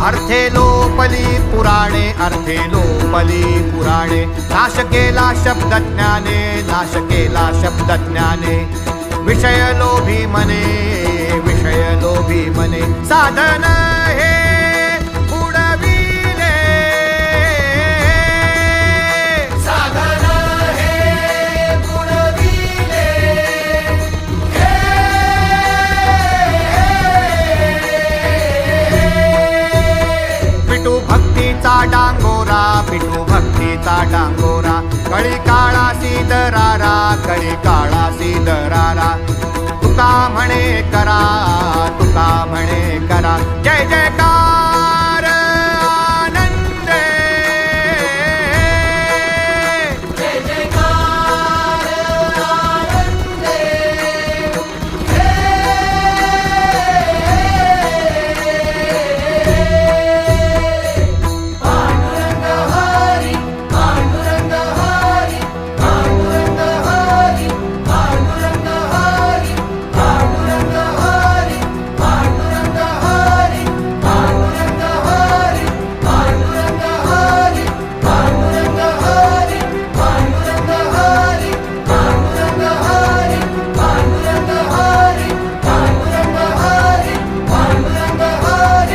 अर्थे लोपली पुराणे अर्थे लोपली पुराणे. नाश केला शब्द ज्ञाने नाश केला शब्द ज्ञाने. विषय लोभी मने विषय लोभी मने. साधन भक्तीचा डांगोरा? कळी काळा दरारा कळी काळा दरारा तुका म्हणे करा तुका म्हणे करा. जय जय